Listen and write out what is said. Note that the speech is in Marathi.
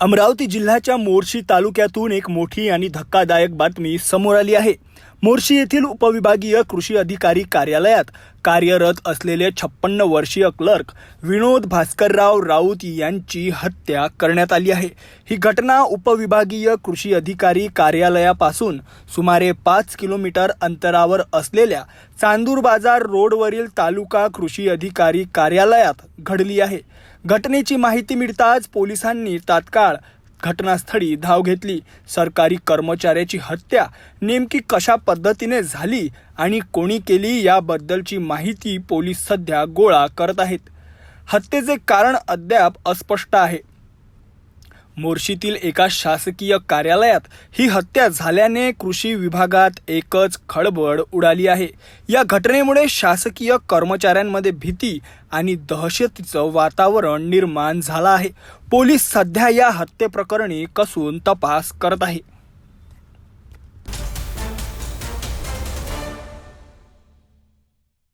अमरावती जिल्ह्याच्या मोर्शी तालुक्यातून एक मोठी आणि धक्कादायक बातमी समोर आली आहे. मोर्शी येथील उपविभागीय कृषी अधिकारी कार्यालयात कार्यरत असलेले छप्पन्न वर्षीय क्लर्क विनोद भास्करराव राऊत यांची हत्या करण्यात आली आहे. ही घटना उपविभागीय कृषी अधिकारी कार्यालयापासून सुमारे पाच किलोमीटर अंतरावर असलेल्या चांदूर बाजार रोडवरील तालुका कृषी अधिकारी कार्यालयात घडली आहे. घटनेची माहिती मिळताच पोलिसांनी तात्काळ घटनास्थळी धाव घेतली. सरकारी कर्मचाऱ्याची हत्या नेमकी कशा पद्धतीने झाली आणि कोणी केली याबद्दलची माहिती पोलीस सध्या गोळा करत आहेत. हत्येचे कारण अद्याप अस्पष्ट आहे. मोर्शीतील एका शासकीय कार्यालयात ही हत्या झाल्याने कृषी विभागात एकच खळबळ उडाली आहे. या घटनेमुळे शासकीय कर्मचाऱ्यांमध्ये भीती आणि दहशतीचं वातावरण निर्माण झालं आहे. पोलीस सध्या या हत्येप्रकरणी कसून तपास करत आहे.